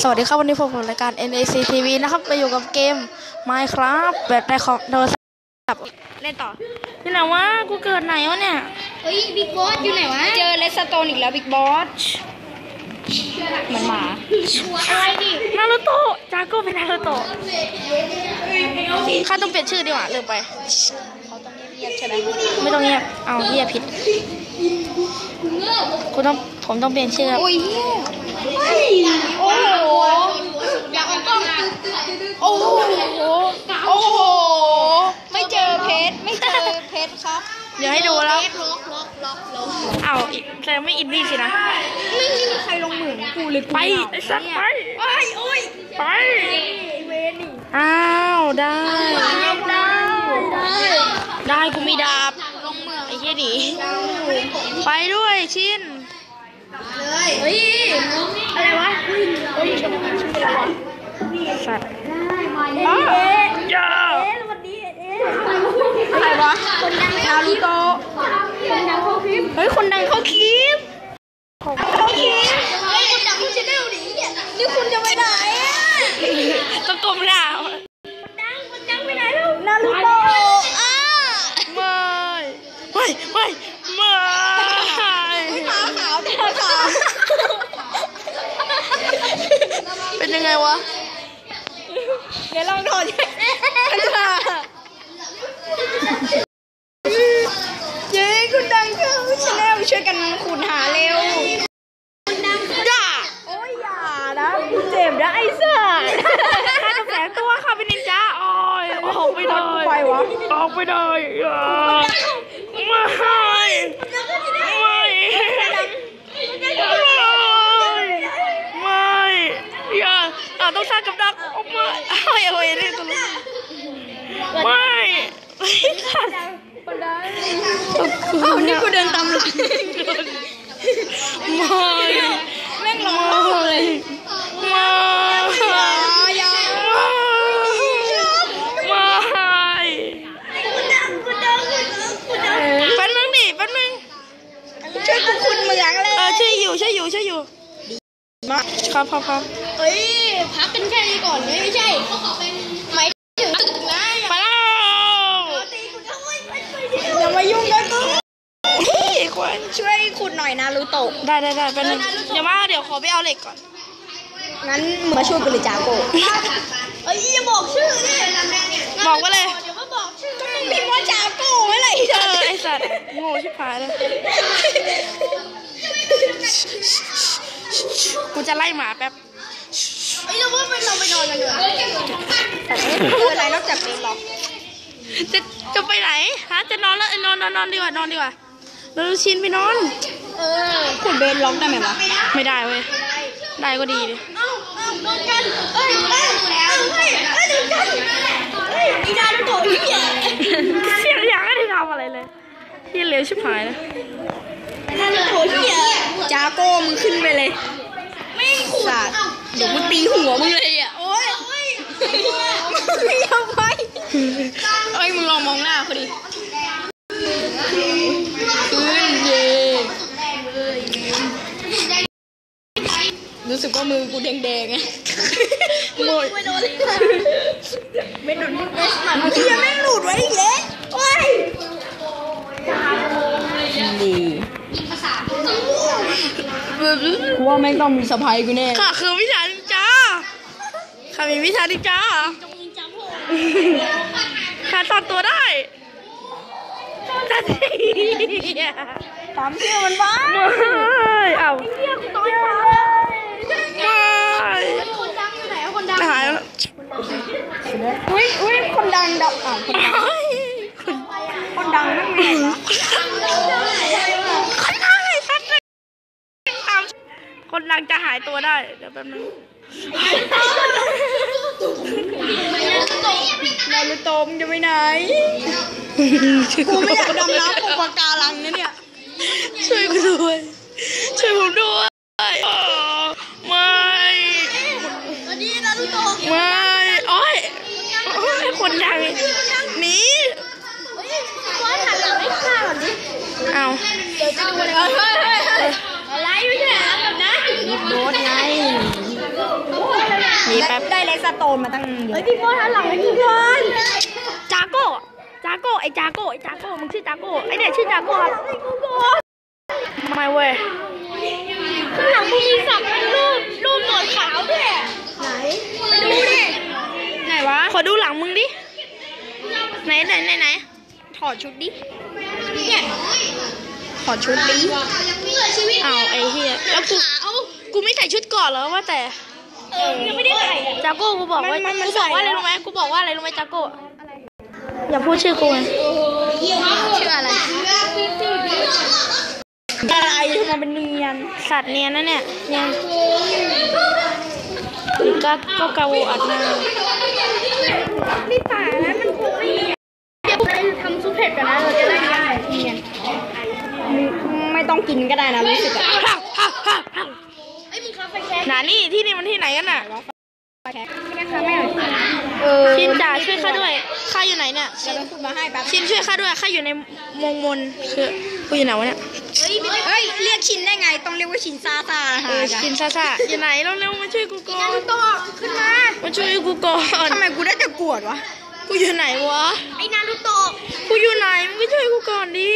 สวัสดีครับ วันนี้ผมรายการ NAC TV นะครับมาอยู่กับเกม Minecraft แบบในคอมโทรศัพท์เล่นต่อที่ไหนวะกูเกิดไหนวะเนี่ยเฮ้ยบิ๊กบอสอยู่ไหนวะ เจอเลสโตนอีกแล้วบิ๊กบอสเหมือนหมาอะไรดินารูโตะจาก็เป็นนารูโตะข้าต้องเปลี่ยนชื่อดีกว่าลืมไปเขาต้องเงียบๆใช่ไหมไม่ต้องเงียบเอาเงียบผิดกูต้องผมต้องเปลี่ยนชื่อครับโอ้ยโอ้โหอยากเอากล้องโอ้โหโอ้โห ไม่เจอเพชรไม่เจอเพชรครับ เดี๋ยวให้ดูแล้วเพชรล็อกล็อกล็อกล็อกเอาอีกแสดงไม่อินดี้สินะ ไม่มีใครลงเหมือนกูเลยกูไปไอ้สัตว์ไปโอ้ยโอ้ยไปเวนนี่อ้าวได้ได้ได้ได้กูมีดาบลงเมืองไอ้เหี้ยดีไปด้วยชิน เลยเฮ้ยอะไรวะเฮ้ยชื่ออะไรวะสัตว์เอ๊ะจ้าใครวะคนดังนารูโตะคนดังเข้าคลิปเฮ้ย คนดังเขาคลิป เข้าคลิปเฮ้ยคนดังเข้าชแนลดิเนี่ยนี่คุณจะไปไหนอะ ต้องกลมหน้า ดังคนดังไปไหนแล้วนารูโตะอะ ไม่ไม่ไม่ไม่ ตาขาวตาขาว เป็น ยังไงวะ เดี๋ยวลองถอดเย้คุณดังเข้าชแนลช่วยกันขุดหาเร็วจ้าโอ้ยอย่านะเจ็บนะไอ้สัสข้าจะแฝงตัวข้าเป็นนินจาโอ้ยออกไม่ได้ไปวะออกไม่ได้อะไม่ไม่ไม่อย่าอะต้องสร้างกับดักออกมาเฮ้ยเฮ้ยเล่นตลกไม่สัตว์อ้าวนี่กูเดินตามหลังไม่แม่งร้องเลยไม่อย่าไม่แป๊บนึงดิแป๊บนึงช่วยกูขุดเหมืองเลยเออช่วยอยู่ช่วยอยู่ช่วยอยู่มาครับครับครับเอ้ย พักกันแค่นี้ก่อนไม่ใช่เขาขอเป็นหมายถึงนะไปแล้วอย่ามายุ่งกันกูพี่ควันช่วยขุดหน่อยนะรูโตะได้ได้ได้แป๊บนึงเดี๋ยวมาเดี๋ยวขอไปเอาเหล็กก่อน งั้นมึงมาช่วยกูเลยจ้าโกเอ้ยอย่าบอกชื่อดิบอกไว้เลยเดี๋ยวมาบอกชื่อก็มึงพิมพ์ว่าจ้าโก้ไว้เลยเออไอสัตว์โง่ชิบหายเลยกูจะไล่หมาแป๊บ เอ้ยเราว่าไปเราไปนอนกันเถอะแต่ไม่เจออะไรนอกจากเป็นหรอกจะจะไปไหนฮะจะนอนแล้วเอ้ยนอนนอนนอนดีกว่านอนดีกว่าเราชินไปนอน เออขุดเบนล็อกได้ไหมวะไม่ได้เว้ยได้ก็ดีดิเอ้าเอ้าโดนกันเอ้ยเอ้ยเอ้ยเอ้ยเอ้ยโดนกันเฮ้ยอีดาลูกโตอีเหี้ยเสียงอย่างไม่ได้ทำอะไรเลยที่เหลวชิบหายเลยดาลูกโตเหี้ยจ้าโก้มึงขึ้นไปเลยไม่ขุด เดี๋ยวมึงตีหัวมึงเลยอะ โอ้ยโอ้ยไม่ยอมไปเอ้ยมึงลองมองหน้าเขาดิขึ้นเย่รู้สึกว่ามือกูแดงๆไงโง่ไม่โดนไม่โดนไม่มันเฮียไม่หลุดไว้อีกแล้วโอ้ย กูว่าไม่ต้องมีสะพายกูแน่ค่ะคือวิชานินจาค่ะมีวิชานินจาค่ะตอนตัวได้จัดทีตามเชื่อมันบ้าไม่เอาเฮียกูต้อยฟ้าไม่คนดังอยู่ไหนคนดังหายแล้วอุ้ยอุ้ยคนดังดับอะคนดังคนดังนั่นไงวะ คนดังไอ้สัตว์เลยตาม คนดังจะหายตัวได้ เดี๋ยวแป๊บนึงนารูโตมงจะไปไหนกูไม่อยากดำน้ำปูปะการังนะเนี่ย ช่วยกูด้วย ช่วยผมด้วยอ๋อไม่สวัสดีนารูโตไม่โอ้ยโอ้ยคนดังหนีเฮ้ยว่าหันหลังให้ข้าก่อนดิเอาเดี๋ยวจะดูเลยเฮ้ยเฮ้ย เฮ้ยอะไรไม่ใช่แบบนั้นโดนไงโอ้สโตนมาตั้งเยเฮ้ยอะพี่โบหันหลังให้กูก่อนจาโก้จาโก้ไอ้จาโก้ไอ้จาโก้มึงชื่อจาโก้ไอ้เนี่ยชื่อจาโก้ครับทำไมเว้ยข้างหลังมึงมีสักเป็นรูปรูปหนวดขาวด้วยไหนไปดูดิไหนวะ ขอดูหลังมึงดิ ไหนไหนไหนไหนถอดชุดดิ เนี่ยถอดชุดดิเอาไอ้เฮียแล้วกู กูไม่ใส่ชุดก่อนเหรอว่าแต่เออยังไม่ได้ใส่อะ จากโก้กูบอกว่ามันมันกูบอกว่าอะไรใส่แล้วรู้ไหมกูบอกว่าอะไรรู้ไหมจากโก้อย่าพูดชื่อกูไงชื่ออะไรอะไรทำไมเป็นเนียนสัตว์เนียนนะเนี่ยเนียนหรือก็ก็กาโวอัดหน้านี่ป่านะมันคงไม่เนียนเดี๋ยวไปทำซุปเผ็ดกันนะเราจะได้ไม่ได้เนียนไม่ต้องกินก็ได้นะรู้สึกอะ นานี่ที่นี่มันที่ไหนกันน่ะไฟแช็ไม่ได้ครับไม่หน่อยเออชินจ่าช่วยข้าด้วย ข้าอยู่ไหนเนี่ยเดี๋ยวเราพูดมาให้แป๊บชินช่วยข้าด้วย ข้าอยู่ในมงมนคือกูอยู่ไหนวะเนี่ยเฮ้ย เรียกชินได้ไง ต้องเรียกว่าชินซาซานะเอฮะอชินซ่าซ่าอยู่ไหนเร็วๆมาช่วยกูก่อนโตขึ้นมา มาช่วยกูก่อนทำไมกูได้แต่กวดวะ กูอยู่ไหนวะ ไอ้นารูโตะ กูอยู่ไหนมึงไปช่วยกูก่อนดิ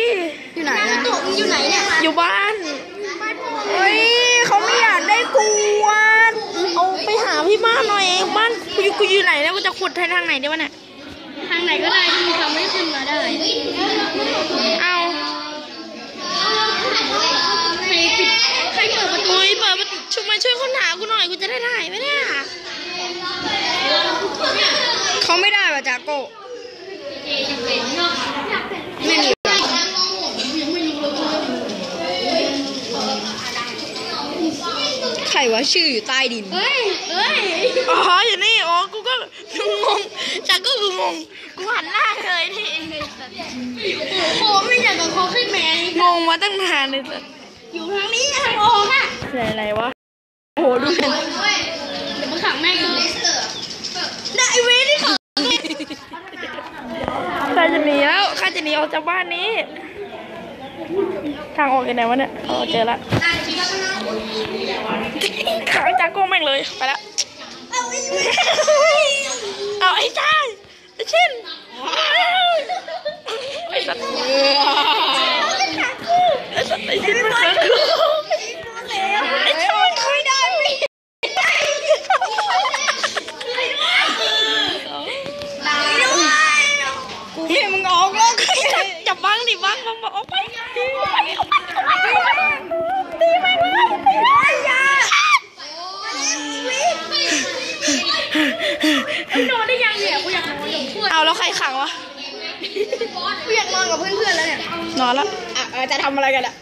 อยู่ไหนนารูโตะมึงอยู่ไหนเนี่ย อยู่บ้านเฮ้ย เขาไม่อยากได้กวดเอาไปหาพี่บ้านหน่อยบ้านกูอยู่กูอยู่ไหนแล้วกูจะขุดทางไหนดีวะเนี่ยทางไหนก็ได้ที่มึงทำให้ขึ้นมาได้ เอาใครปิดใครเปิดประตูเฮ้ยเปิดประตูช่วยมาช่วยค้นหากูหน่อยกูจะได้ถ่ายไหมเนี่ยเขาไม่ได้ว่ะจากโก้ไม่มีว่ะใครวะ ชื่ออยู่ใต้ดิน เฮ้ยเฮ้ยอ๋ออยู่นี่อ๋อกูก็งงจากก็คืองงกูหันหน้าเลยนี่โอ้ไม่อยากกับเขาขึ้นแมงงงมาตั้งนานเลยสัสอยู่ทางนี้ทางโอ้ค่ะอะไรวะโอ้โหดูเป็นเดี๋ยวมาขังแม่งเลยได้เวนี่ขังข้าจะหนีแล้วข้าจะหนีออกจากบ้านนี้ ทางออกยังไงวะเนี่ยอ๋อเจอละขัง จากโก้แม่งเลย ไปละเอาไอ้จ้ายไอ้ชินไอ้สัตว์ไอ้สัตว์ไอ้ชินมันเกิดกูไอ้ชินมันเคยได้ไหม กูให้มึงออกแล้ว จับจับบ้างดิบ้างบ้างบ้างออกไปตีมันเลยตีมันเลยตีมันเลย นอนได้ยังเนี่ยกูอยากนอนกับ เพื่อนเอาแล้วใครขังวะกูอยากนอนกับเพื่อนๆแล้วเนี่ย นอนแล้วอะเออจะทำอะไรกันอะ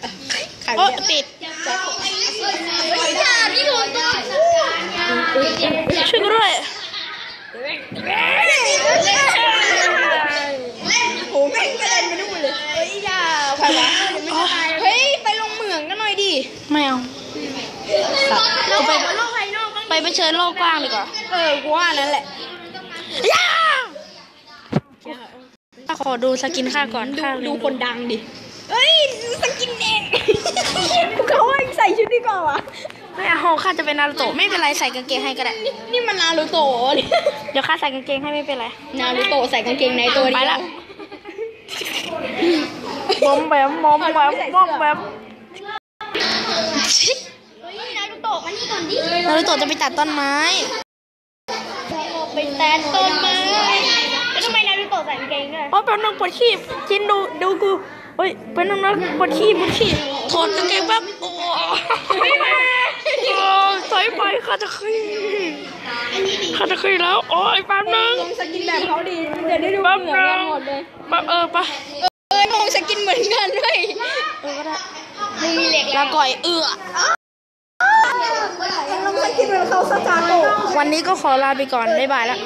ใครโอ้เนี่ยติดอย่าที่โดนตัวช่วยกูด้วยโหแม่งกระเด็นไปนู่นเลยเฮ้ยอย่าใครวะเฮ้ยไปลงเหมืองกันหน่อยดิไม่เอา เราไปโลกภายนอกบ้างไปไปเชิญโลกกว้างดีกว่า เออกูว่านั่นแหละ ย่า ข้าขอดูสกินข้าก่อนดูข้าลืมดูคนดังดิเฮ้ยสกินเองกูเขาว่าใส่ชุดดีกว่าวะไม่เอาข้าจะเป็นนารูโตะไม่เป็นไรใส่กางเกงให้ก็ได้ นี่นี่มันนารูโตะนี่เดี๋ยวข้าใส่กางเกงให้ไม่เป็นไรนารูโตะใส่กางเกงในตัวเดียวไปละบอมแบมบอมแบมบอมแบมเฮ้ยนารูโตะมานี่ก่อนดินารูโตะจะไปตัดต้นไม้ไปแตนต้นไม้แล้วทำไมนารูโตะ ใส่กางเกงด้ยโอ้เป็นนึงปวดขี้ชินดูดูกูเฮ้ยเป็นนึงนะปวดขี้ปวดขี้ถอดกางเกงแป๊บโอ้ไม่มาโอ้ถอยไปข้าจะขี้ข้าจะขี้แล้วโอ้ยแป๊บนึงลงสกินแบบเขาดีเดี๋ยวได้ดูแป๊บเหมือนกันงหมดเลยแป๊บเออปะเออลงสกินเหมือนกันด้วยเออก็ได้มึงมีเหล็กแลาก่อยเอือลงสกินเหมือนเขาสจาโตวันนี้ก็ขอลาไปก่อน บ๊ายบายละ